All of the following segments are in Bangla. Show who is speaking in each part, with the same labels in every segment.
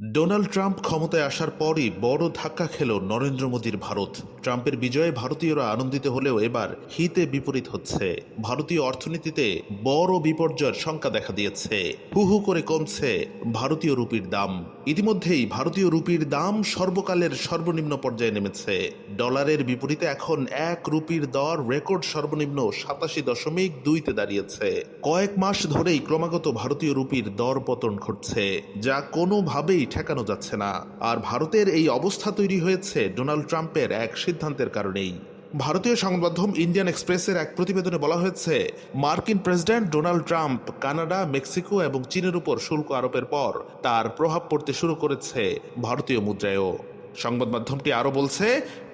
Speaker 1: ডোনাল্ড ট্রাম্প ক্ষমতায় আসার পরই বড় ধাক্কা খেল নরেন্দ্র মোদীর ভারত। ট্রাম্পের বিজয়ে ভারতীয়রা আনন্দিত হলেও এবার হিতে বিপরীত হচ্ছে। ভারতীয় অর্থনীতিতে বড় বিপর্যয়ের শঙ্কা দেখা দিয়েছে। হু হু করে কমছে ভারতীয় রুপির দাম। ইতিমধ্যেই ভারতীয় রুপির দাম সর্বকালের সর্বনিম্ন পর্যায়ে নেমেছে। ডলারের বিপরীতে এখন এক রুপির দর রেকর্ড সর্বনিম্ন সাতাশি দশমিক দুইতে দাঁড়িয়েছে। কয়েক মাস ধরেই ক্রমাগত ভারতীয় রুপির দর পতন ঘটছে, যা কোনোভাবেই ঠেকানো যাচ্ছে না। আর ভারতের এই অবস্থা তৈরি হয়েছে ডোনাল্ড ট্রাম্পের এক সিদ্ধান্তের কারণেই। ভারতীয় সংবাদমাধ্যম ইন্ডিয়ান এক্সপ্রেসের এক প্রতিবেদনে বলা হয়েছে, মার্কিন president Donald Trump Canada, Mexico এবং চীনের উপর শুল্ক আরোপের পর তার প্রভাব পড়তে শুরু করেছে ভারতীয় মুদ্রায়ও। সংবাদ মাধ্যমটি আরও বলছে,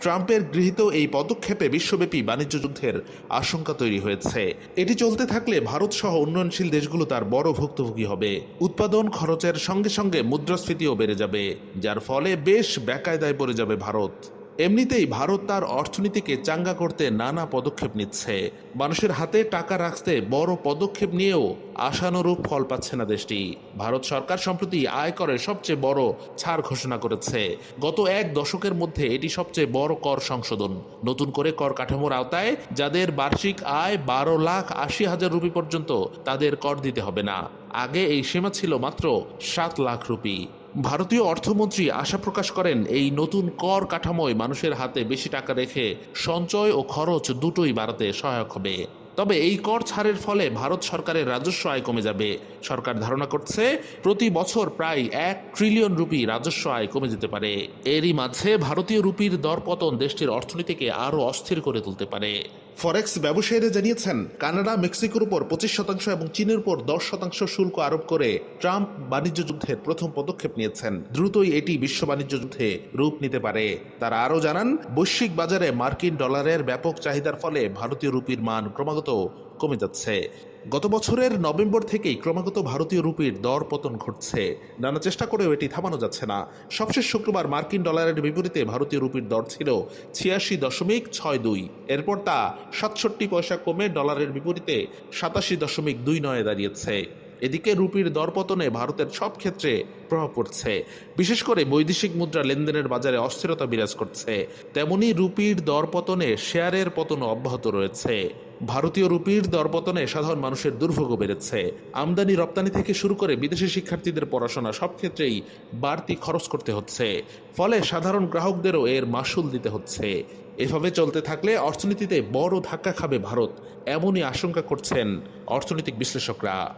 Speaker 1: ট্রাম্পের গৃহীত এই পদক্ষেপে বিশ্বব্যাপী বাণিজ্য যুদ্ধের আশঙ্কা তৈরি হয়েছে। এটি চলতে থাকলে ভারত সহ উন্নয়নশীল দেশগুলো তার বড় ভুক্তভোগী হবে। উৎপাদন খরচের সঙ্গে সঙ্গে মুদ্রাস্ফীতিও বেড়ে যাবে, যার ফলে বেশ বেকায়দায় পড়ে যাবে ভারত। এমনিতেই ভারত তার অর্থনীতিকে চাঙ্গা করতে নানা পদক্ষেপ নিচ্ছে। মানুষের হাতে টাকা রাখতে বড় পদক্ষেপ নিয়েও আশানুরূপ ফল পাচ্ছে না দেশটি। ভারত সরকার সম্প্রতি আয়করের সবচেয়ে বড় ছাড় ঘোষণা করেছে। গত এক দশকের মধ্যে এটি সবচেয়ে বড় কর সংশোধন। নতুন করে কর কাঠামোর আওতায় যাদের বার্ষিক আয় বারো লাখ আশি হাজার রুপি পর্যন্ত, তাদের কর দিতে হবে না। আগে এই সীমা ছিল মাত্র সাত লাখ রুপি। ভারতীয় অর্থমন্ত্রী আশা প্রকাশ করেন এই নতুন কর কাঠামোয় মানুষের হাতে বেশি টাকা রেখে সঞ্চয় ও খরচ দুটোই বাড়াতে সহায়ক হবে। তবে এই কর ছাড়ের ফলে ভারত সরকারের রাজস্ব আয় কমে যাবে। সরকার ধারণা করছে প্রতি বছর প্রায় এক ট্রিলিয়ন রুপি রাজস্ব আয় কমে যেতে পারে। এরই মাঝে ভারতীয় রুপির দরপতন দেশটির অর্থনীতিকে আরও অস্থির করে তুলতে পারে। ফরেক্স ব্যবসায়ীরা জানিয়েছেন, কানাডা, মেক্সিকোর উপর পঁচিশ শতাংশ এবং চীনের উপর দশ শতাংশ শুল্ক আরোপ করে ট্রাম্প বাণিজ্য যুদ্ধের প্রথম পদক্ষেপ নিয়েছেন। দ্রুতই এটি বিশ্ব বাণিজ্য যুদ্ধে রূপ নিতে পারে। তারা আরও জানান, বৈশ্বিক বাজারে মার্কিন ডলারের ব্যাপক চাহিদার ফলে ভারতীয় রুপির মান ক্রমাগত কমে যাচ্ছে। গত বছরের নভেম্বর থেকেই ক্রমাগত ভারতীয় রুপির দর পতন ঘটছে। নানা চেষ্টা করেও এটি থামানো যাচ্ছে না। সবশেষ শুক্রবার মার্কিন ডলারের বিপরীতে ভারতীয় রুপির দর ছিল ছিয়াশি দশমিক ছয় দুই। এরপর তা সাতষট্টি পয়সা কমে ডলারের বিপরীতে সাতাশি দশমিক দুই নয়ে দাঁড়িয়েছে। এদিকে রুপির দরপতনে ভারতের সব ক্ষেত্রে প্রভাব পড়ছে। বিশেষ করে বৈদেশিক মুদ্রা লেনদেনের বাজারে অস্থিরতা বিরাজ করছে। তেমনি রুপির দরপতনে শেয়ারের পতনও অব্যাহত রয়েছে। ভারতীয় রুপির দরপতনে সাধারণ মানুষের দুর্ভোগ বেড়েছে। আমদানি, রপ্তানি থেকে শুরু করে বিদেশি শিক্ষার্থীদের পড়াশোনা সব ক্ষেত্রেই বাড়তি খরচ করতে হচ্ছে। ফলে সাধারণ গ্রাহকদেরও এর মাসুল দিতে হচ্ছে। এভাবে চলতে থাকলে অর্থনীতিতে বড় ধাক্কা খাবে ভারত, এমনই আশঙ্কা করছেন অর্থনৈতিক বিশ্লেষকরা।